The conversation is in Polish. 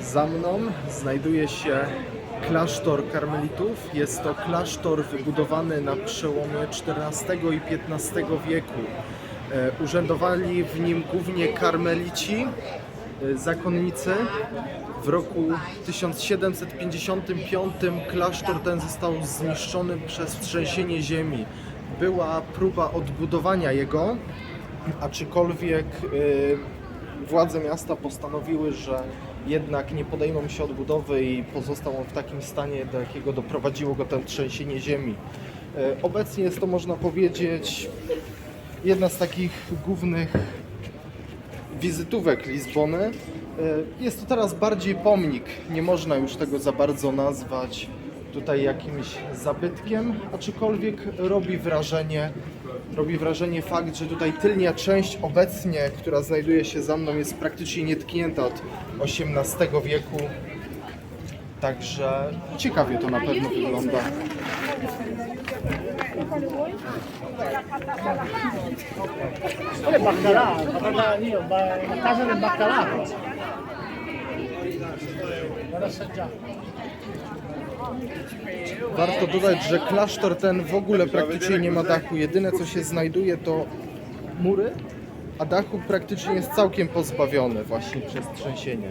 Za mną znajduje się klasztor karmelitów. Jest to klasztor wybudowany na przełomie XIV i XV wieku. E, Urzędowali w nim głównie karmelici, e, zakonnicy. W roku 1755 klasztor ten został zniszczony przez trzęsienie ziemi. Była próba odbudowania jego, aczkolwiek e, władze miasta postanowiły, że jednak nie podejmą się odbudowy i pozostał on w takim stanie, do jakiego doprowadziło go ten trzęsienie ziemi. E, Obecnie jest to, można powiedzieć, jedna z takich głównych wizytówek Lizbony. E, Jest to teraz bardziej pomnik, nie można już tego za bardzo nazwać tutaj jakimś zabytkiem, aczkolwiek robi wrażenie, robi wrażenie fakt, że tutaj tylnia część obecnie, która znajduje się za mną jest praktycznie nietknięta od XVIII wieku. Także ciekawie to na pewno wygląda. Casa del baccalà. Vado assaggiare. Warto dodać, że klasztor ten w ogóle praktycznie nie ma dachu. Jedyne co się znajduje to mury, a dachu praktycznie jest całkiem pozbawiony właśnie przez trzęsienie.